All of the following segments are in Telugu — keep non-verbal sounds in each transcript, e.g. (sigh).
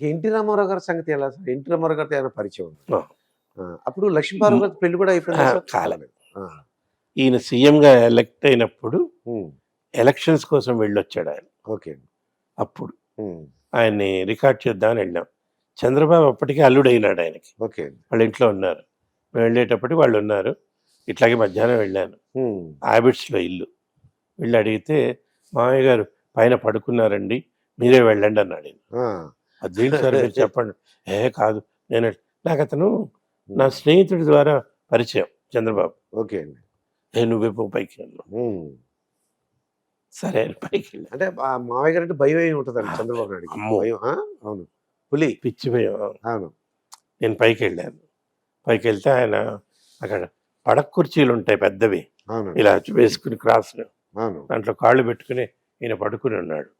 ఇక ఎన్టీ రామారావు గారి సంగతి ఎలా సార్? ఎన్టీ రామారావు గారితో ఏమైనా పరిచయం ఉంది. అప్పుడు లక్ష్మీపార్వతి గారి పెళ్ళి కూడా అయిపోయింది కాలేదు. ఆ. ఈయన సీఎంగా ఎలక్ట్ అయినప్పుడు ఎలక్షన్స్ కోసం వెళ్ళొచ్చాడు ఆయన. ఓకే. అప్పుడు. ఆయన్ని రికార్డ్ చేద్దామని వెళ్ళాం. చంద్రబాబు అప్పటికే అల్లుడైనాడు ఆయనకి. ఓకే. వాళ్ళ ఇంట్లో ఉన్నారు. మేము వెళ్ళేటప్పటికి వాళ్ళు ఉన్నారు. ఇట్లాగే మధ్యాహ్నం వెళ్ళాను. హ్యాబిట్స్లో ఇల్లు. వెళ్ళి అడిగితే మామయ్య గారు పైన పడుకున్నారండి. మీరే వెళ్ళండి అన్నాడు అదేంటి సార్ మీరు (laughs) చెప్పండి. ఏ కాదు. నేను నాకు అతను నా స్నేహితుడి ద్వారా పరిచయం చంద్రబాబు. ఓకే అండి. ఏ నువ్వే పైకి ఉమ్. సరే పైకి వెళ్ళా. అంటే మావయ్య గారు అంటే భయం ఏమి ఉంటుందండి చంద్రబాబు నాయుడుకి. భయం? అవును. పులి. పిచ్చి భయం. అవును. నేను పైకి వెళ్ళాను. పైకి వెళ్తే ఆయన అక్కడ పడక కుర్చీలు ఉంటాయి పెద్దవి. అవును ఇలా వేసుకుని క్రాస్ దాంట్లో కాళ్ళు పెట్టుకుని ఈయన పడుకుని ఉన్నాడు.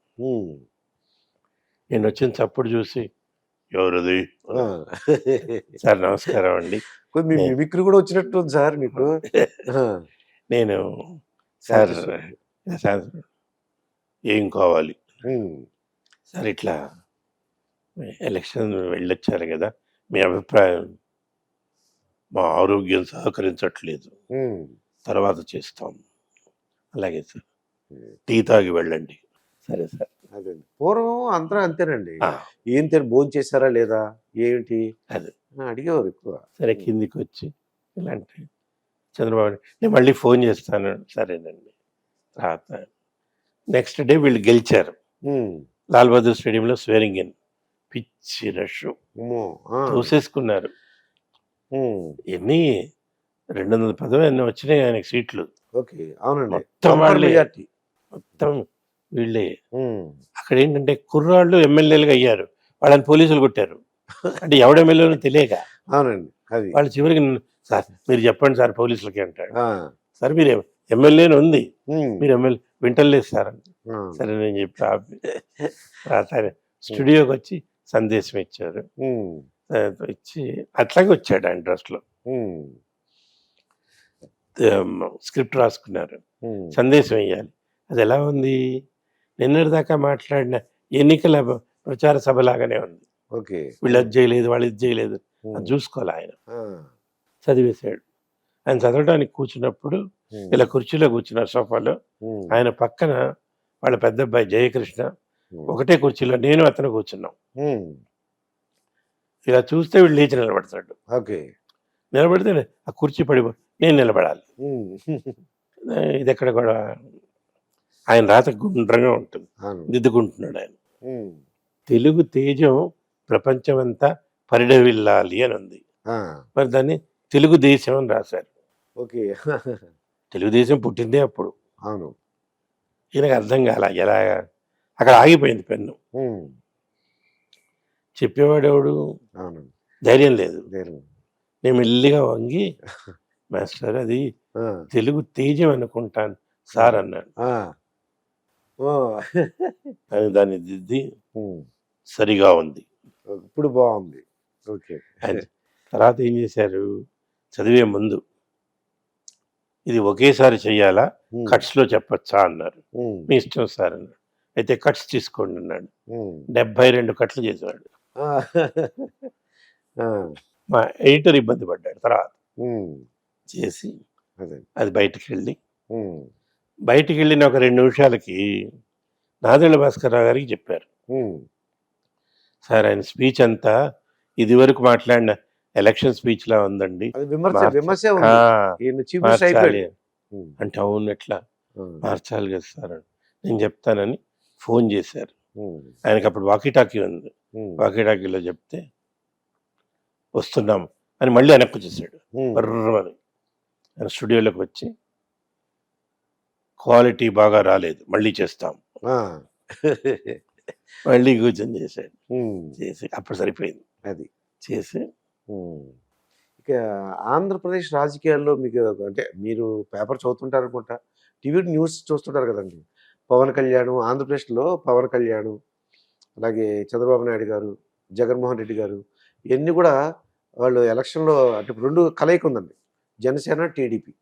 నేను వచ్చిన చప్పుడు చూసి ఎవరిది. సార్ నమస్కారం అండి. మీ మిమిక్రీ కూడా వచ్చినట్టు సార్ మీకు. (laughs) నేను సార్ సార్ ఏం కావాలి? సార్ ఇట్లా ఎలక్షన్ వెళ్ళొచ్చారు కదా మీ అభిప్రాయం మా ఆరోగ్యం సహకరించట్లేదు. తర్వాత చేస్తాం. అలాగే సార్. టీ తాగి వెళ్ళండి. సరే సార్. పూర్వం అందరూ అంతేనండి. ఏం తిని భోజనం చేశారా లేదా? ఏంటి? అదే. అడిగేవారు ఎక్కువ. సరే కిందికి వచ్చి ఇలాంటి చంద్రబాబు నేను మళ్ళీ ఫోన్ చేస్తాను. సరేనండి. తర్వాత నెక్స్ట్ డే వీళ్ళు గెలిచారు. లాల్ బహదూర్ స్టేడియంలో స్వేరింగ్ ఇన్ పిచ్చి రష్. ఉమ్, ఎన్ని? రెండు వందల పదవి ఎన్ని వచ్చినాయి ఆయనకి సీట్లు. ఓకే అవునండి. మొత్తం మొత్తం వీళ్ళే. అక్కడ ఏంటంటే కుర్రాళ్ళు ఎమ్మెల్యేలుగా అయ్యారు. వాళ్ళని పోలీసులు కొట్టారు. అంటే ఎవడ ఎమ్మెల్యేనో తెలియక. అవునండి. అది. వాళ్ళు చివరికి సార్ మీరు చెప్పండి సార్ పోలీసులకి అంటాడు. సార్ మీరు ఎమ్మెల్యేని ఉంది. మీరు ఎమ్మెల్యే వింటలేదు సార్ అని. సరే నేను చెప్పి స్టూడియోకి వచ్చి సందేశం ఇచ్చారు. ఇచ్చి అట్లాగే వచ్చాడు ఆయన డ్రెస్లో స్క్రిప్ట్ రాసుకున్నారు. సందేశం వేయాలి. అది ఎలా ఉంది? నిన్నటిదాకా మాట్లాడిన ఎన్నికల ప్రచార సభ లాగానే ఉంది. ఓకే. వీళ్ళు అది చేయలేదు వాళ్ళు ఇది చేయలేదు. అది చూసుకోవాలి ఆయన. చదివేశాడు. ఆయన చదవడానికి కూర్చున్నప్పుడు ఇలా కుర్చీలో కూర్చున్నారు సోఫాలో. ఆయన పక్కన వాళ్ళ పెద్ద అబ్బాయి జయకృష్ణ ఒకటే కుర్చీలో నేను అతను కూర్చున్నాం. ఇలా చూస్తే వీళ్ళు లేచి నిలబడతాడు. ఓకే. నిలబడితే ఆ కుర్చీ పడిపో నేను నిలబడాలి. ఇది ఎక్కడ కూడా ఆయన రాత గుండ్రంగా ఉంటుంది. దిద్దుకుంటున్నాడు ఆయన. తెలుగు తేజం ప్రపంచమంతా పరిడవిల్లాలి అని ఉంది. మరి దాన్ని తెలుగుదేశం అని రాశారు. ఓకే. తెలుగుదేశం పుట్టిందే అప్పుడు. అవును. ఈయనకు అర్థం కాల ఎలా అక్కడ ఆగిపోయింది పెన్ను. చెప్పేవాడెవడు అవును. ధైర్యం లేదు. నేను మెల్లిగా వంగి (laughs) మాస్టర్ అది తెలుగు తేజం అనుకుంటాను సార్ అన్నాడు. అని దాన్ని దిద్ది సరిగా ఉంది. ఇప్పుడు బాగుంది. ఓకే. తర్వాత ఏం చేశారు? చదివే ముందు ఇది ఒకేసారి చెయ్యాలా? ఉమ్, కట్స్లో చెప్పొచ్చా అన్నారు. మీ ఇష్టం సార్ అన్నాడు. అయితే కట్స్ తీసుకోండి అన్నాడు. డెబ్బై రెండు కట్లు చేసేవాడు. మా ఎడిటర్ ఇబ్బంది పడ్డాడు. తర్వాత చేసి అదే. బయటికి వెళ్ళి బయటికి వెళ్ళిన ఒక రెండు నిమిషాలకి నాదెళ్ళ భాస్కర్ రావు గారికి చెప్పారు. సార్ ఆయన స్పీచ్ అంతా ఇదివరకు మాట్లాడిన ఎలక్షన్ స్పీచ్ లా ఉందండి అంటే అవును ఎట్లా? మార్చాలి కదా సార్ అని. నేను చెప్తానని ఫోన్ చేశారు. ఆయనకి అప్పుడు వాకీటాకీ ఉంది. వాకీటాకీలో చెప్తే వస్తున్నాం అని మళ్ళీ వెనక్కి వచ్చేసాడు బర్రమని. ఆయన స్టూడియోలోకి వచ్చి క్వాలిటీ బాగా రాలేదు. మళ్ళీ చేస్తాం. మళ్ళీ కూర్చొని చేశాడు. చేసి అప్పుడు సరిపోయింది. అది. చేసి. ఇక ఆంధ్రప్రదేశ్ రాజకీయాల్లో మీకు అంటే మీరు పేపర్ చదువుతుంటారు అనుకుంటా టీవీ న్యూస్ చూస్తుంటారు కదండి. పవన్ కళ్యాణ్ ఆంధ్రప్రదేశ్లో పవన్ కళ్యాణ్ అలాగే చంద్రబాబు నాయుడు గారు జగన్మోహన్ రెడ్డి గారు ఇవన్నీ కూడా వాళ్ళు ఎలక్షన్లో అంటే రెండు కలయిక ఉందండి. జనసేన టీడీపీ.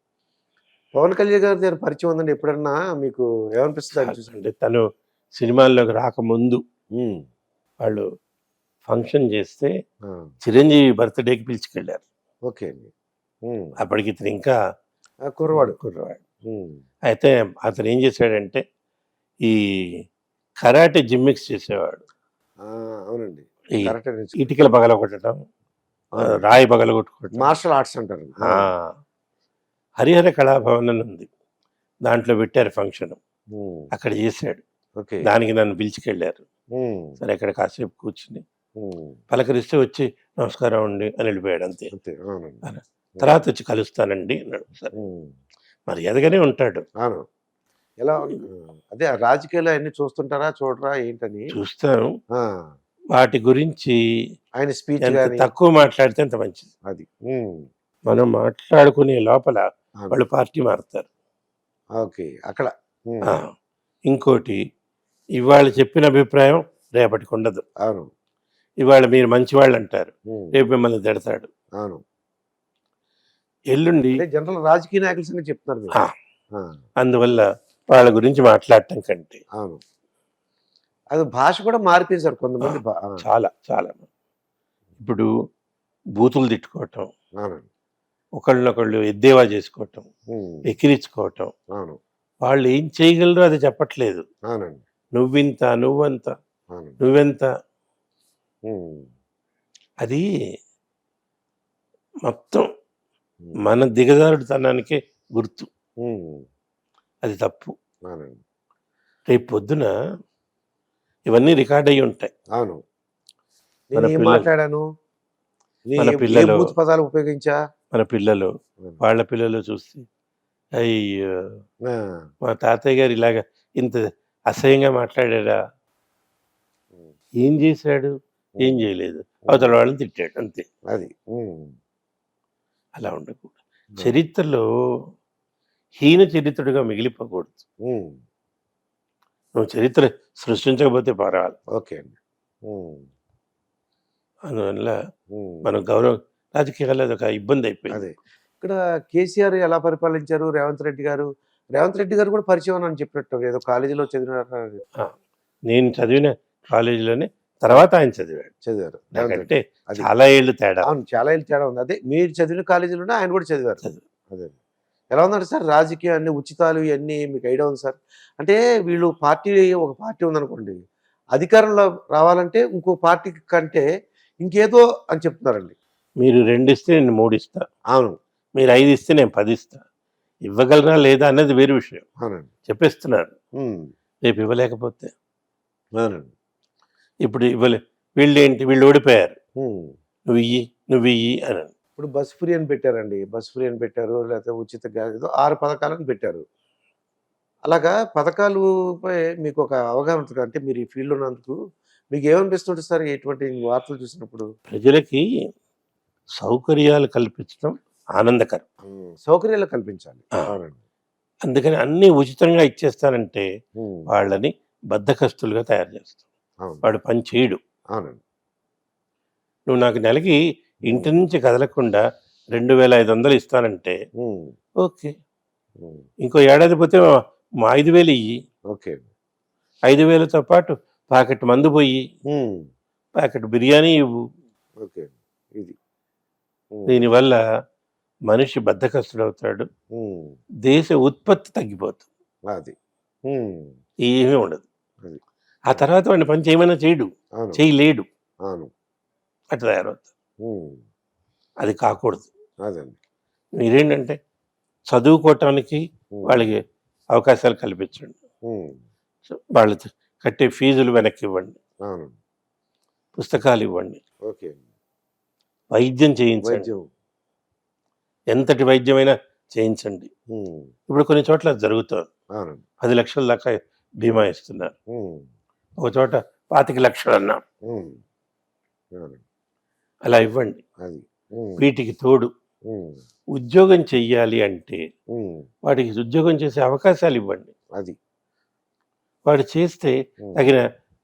పవన్ కళ్యాణ్ గారి దగ్గర పరిచయం ఉందండి ఎప్పుడన్నా మీకు ఏమనిపిస్తుంది అంటే తను సినిమాల్లోకి రాకముందు వాళ్ళు ఫంక్షన్ చేస్తే చిరంజీవి బర్త్డేకి పిలుచుకెళ్ళారు. ఓకే అండి. అప్పటికి ఇతను ఇంకా కుర్రవాడు. కుర్రవాడు. అయితే అతను ఏం చేశాడంటే ఈ కరాటే జిమ్మిక్స్ చేసేవాడు. అవునండి. ఇటుకల పగలగొట్టడం ఆ, అవును. రాయి పగలగొట్టుకోవటం మార్షల్ ఆర్ట్స్ అంటారు. హరిహర కళాభవన్ అని ఉంది. దాంట్లో పెట్టారు ఫంక్షన్. అక్కడ చేశాడు. ఓకే. దానికి నన్ను పిలిచికెళ్ళారు. సరే అక్కడ కాసేపు కూర్చుని పలకరిస్తే వచ్చి నమస్కారం అండి అని వెళ్ళిపోయాడు అంతే. తర్వాత వచ్చి కలుస్తానండి అన్నాడు. సరే. ఉమ్, మరి ఎదగనే ఉంటాడు ఎలా అదే రాజకీయాలు అన్ని చూస్తుంటారా చూడరా ఏంటని? చూస్తాను. వాటి గురించి ఆయన స్పీచ్ తక్కువ మాట్లాడితే అంత మంచిది. అది. మనం మాట్లాడుకునే లోపల. వాళ్ళు పార్టీ మారుతారు. ఓకే అక్కడ. ఇంకోటి ఇవాళ చెప్పిన అభిప్రాయం రేపటికి ఉండదు. అవును. ఇవాళ మీరు మంచివాళ్ళు అంటారు. రేపు మిమ్మల్ని తిడతాడు. అవును. ఎల్లుండి జనరల్ రాజకీయ నాయకుల సంగతి చెప్తున్నారు అందువల్ల వాళ్ళ గురించి మాట్లాడటం కంటే. అవును. అది భాష కూడా మారిపోయింది సార్ కొంతమంది చాలా చాలా. ఇప్పుడు బూతులు తిట్టుకోవటం. అవునండి. ఒకళ్ళనొకళ్ళు ఎద్దేవా చేసుకోవటం ఎక్కిరించుకోవటం. అవును. వాళ్ళు ఏం చేయగలరో అది చెప్పట్లేదు. నువ్వింత నువ్వంత నువ్వెంత? అది మొత్తం మన దిగజారుడుతనానికే గుర్తు. అది తప్పు. రేపు పొద్దున ఇవన్నీ రికార్డ్ అయ్యి ఉంటాయి. అవును. మాట్లాడాను? మన పిల్లలు- పదాలు ఉపయోగించా? మన పిల్లలు వాళ్ళ పిల్లలు చూస్తే అయ్యో మా తాతయ్య గారు ఇలాగ ఇంత అసహ్యంగా మాట్లాడారా? ఏం చేశాడు? ఏం చేయలేదు. అవతల వాళ్ళని తిట్టాడు అంతే. అది. అలా ఉండకూడదు. చరిత్రలో హీన చరిత్రుడిగా మిగిలిపోకూడదు. నువ్వు చరిత్ర సృష్టించకపోతే పర్వాలి ఓకే అండి. అందువల్ల మనం గౌరవ రాజకీయాల్లో అది ఒక ఇబ్బంది అయిపోయింది. అదే. ఇక్కడ కేసీఆర్ ఎలా పరిపాలించారు? రేవంత్ రెడ్డి గారు? రేవంత్ రెడ్డి గారు కూడా పరిచయం అని చెప్పినట్టు ఏదో కాలేజీలో చదివిన నేను చదివిన కాలేజీలోనే తర్వాత ఆయన చదివాడు. చదివారు. అది చాలా ఏళ్ళు తేడా. అవును చాలా ఏళ్ళు తేడా ఉంది. అదే మీరు చదివిన కాలేజీలోనే ఆయన కూడా చదివారు. చదివారు. అదే. ఎలా ఉందంటే సార్? రాజకీయం అన్ని ఉచితాలు ఇవన్నీ మీకు ఐడియా ఉంది సార్? అంటే వీళ్ళు పార్టీ ఒక పార్టీ ఉందనుకోండి అధికారంలో రావాలంటే ఇంకో పార్టీ కంటే ఇంకేదో అని చెప్తున్నారండి. మీరు రెండు ఇస్తే నేను మూడు ఇస్తా అవును. మీరు ఐదు ఇస్తే నేను పది ఇస్తా ఇవ్వగలరా లేదా అన్నది వేరు విషయం. అవునండి. చెప్పేస్తున్నారు. రేపు ఇవ్వలేకపోతే. అవునండి. ఇప్పుడు ఇవ్వలే. వీళ్ళు ఏంటి వీళ్ళు ఓడిపోయారు. నువ్వు ఇయ్యి నువ్వు ఇయ్యి అని. ఇప్పుడు బస్ ఫ్రీ అని పెట్టారండి. బస్ ఫ్రీ అని పెట్టారు లేకపోతే ఉచిత గ్యాస్ ఏదో ఆరు పథకాలను పెట్టారు. అలాగా పథకాలుపై మీకు ఒక అవగాహన ఉంటుంది. అంటే మీరు ఈ ఫీల్డ్ ఉన్నందుకు మీకు ఏమనిపిస్తుంటుంది సార్? ఇటువంటి వార్తలు చూసినప్పుడు? ప్రజలకి సౌకర్యాలు కల్పించడం ఆనందకరం. సౌకర్యాలు కల్పించాలి. అందుకని అన్ని ఉచితంగా ఇచ్చేస్తానంటే వాళ్ళని బద్ధకస్తులుగా తయారు చేస్తాం. వాడు పని చేయడు. నువ్వు నాకు నెలకి ఇంటి నుంచి కదలకుండా రెండు వేల ఐదు వందలు ఇస్తానంటే ఓకే. ఇంకో ఏడాది పోతే మా ఐదు వేలు ఇయ్యి. ఓకే. ఐదు వేలతో పాటు ప్యాకెట్ మందు పోయి ప్యాకెట్ బిర్యానీ ఇవ్వు. ఓకే. దీనివల్ల మనిషి బద్ధకస్తుడవుతాడు. ఉమ్, దేశ ఉత్పత్తి తగ్గిపోతుంది. అది. ఏమీ ఉండదు. అది. ఆ తర్వాత వాడిని పని చేయమన్నా చేయడు. చేయలేడు. అట్లా తయారవుతాడు. అది కాకూడదు. మీరేంటంటే చదువుకోవటానికి వాళ్ళకి అవకాశాలు కల్పించండి. వాళ్ళు కట్టే ఫీజులు వెనక్కి ఇవ్వండి పుస్తకాలు ఇవ్వండి. ఓకే వైద్యం చేయించండి. వైద్యం. ఎంతటి వైద్యమైనా చేయించండి. ఉమ్, ఇప్పుడు కొన్ని చోట్ల జరుగుతుంది అవునండి. పది లక్షల దాకా బీమా ఇస్తున్నారు. ఉమ్, ఒక చోట పాతిక లక్షలు అన్నారు ఉమ్, అవునండి. అలా ఇవ్వండి. అది. ఉమ్, వీటికి తోడు ఉమ్, ఉద్యోగం చెయ్యాలి అంటే ఉమ్, వాడికి ఉద్యోగం చేసే అవకాశాలు ఇవ్వండి. అది. వాడు చేస్తే ఉమ్, తగిన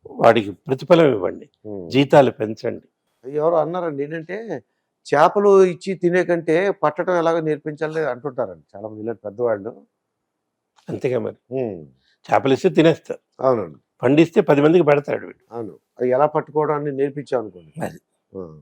వాడికి ప్రతిఫలం ఇవ్వండి. ఉమ్. జీతాలు పెంచండి. ఎవరో అన్నారండి. ఏంటంటే చేపలు ఇచ్చి తినే కంటే పట్టడం ఎలాగో నేర్పించాలి అంటుంటారండి చాలా మంది ఇలాంటి పెద్దవాళ్ళు. అంతేగా మరి. చేపలు ఇస్తే తినేస్తారు. అవునండి. పండిస్తే పది మందికి పెడతాడు వీడు అవును. అది ఎలా పట్టుకోవడం అని నేర్పించాం అనుకోండి అది.